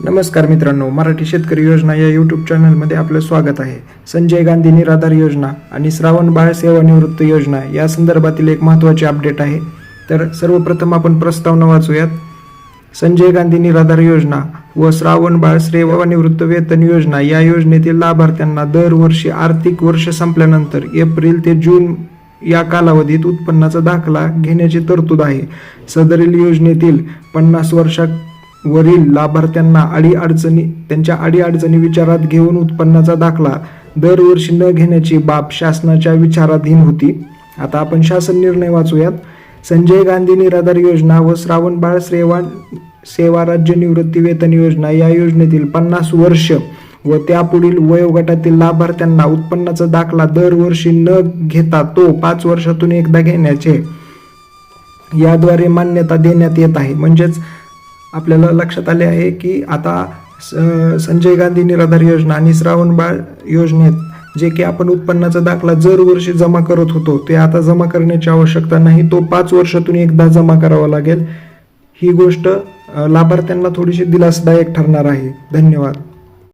नमस्कार मित्रांनो मराठी शेतकरी योजना या यूट्यूब चॅनलमध्ये आपलं स्वागत आहे. संजय गांधी निराधार योजना आणि श्रावण बाळ सेवानिवृत्त योजना या संदर्भातील एक महत्त्वाचे अपडेट आहे. तर सर्वप्रथम आपण प्रस्तावना वाचूयात. संजय गांधी निराधार योजना व श्रावण बाळ सेवानिवृत्त वेतन योजना या योजनेतील लाभार्थ्यांना दरवर्षी आर्थिक वर्ष संपल्यानंतर एप्रिल ते जून या कालावधीत उत्पन्नाचा दाखला घेण्याची तरतूद आहे. सदरील योजनेतील पन्नास वरील लाभार्थ्यांना अडी अडचणी त्यांच्या अडी अडचणी विचारात घेऊन उत्पन्नाचा दाखला दरवर्षी न घेण्याची बाब शासनाच्या विचाराधीन होती. आता आपण शासन निर्णय वाचूयात. संजय गांधी निराधार योजना व श्रावण बाळ सेवा सेवा राज्य निवृत्ती वेतन योजना या योजनेतील पन्नास वर्ष व त्यापुढील वयोगटातील लाभार्थ्यांना उत्पन्नाचा दाखला दरवर्षी न घेता तो पाच वर्षातून एकदा घेण्याचे याद्वारे मान्यता देण्यात येत आहे. म्हणजेच आपल्याला लक्षात आले आहे की आता स- संजय गांधी निराधार योजना आणि श्रावण बाळ योजनेत जे की आपण उत्पन्नाचा दाखला दरवर्षी जमा करत होतो ते आता जमा करण्याची आवश्यकता नाही तो पाच वर्षातून एकदा जमा करावा लागेल. ही गोष्ट लाभार्थ्यांना थोडीशी दिलासदायक ठरणार आहे. धन्यवाद.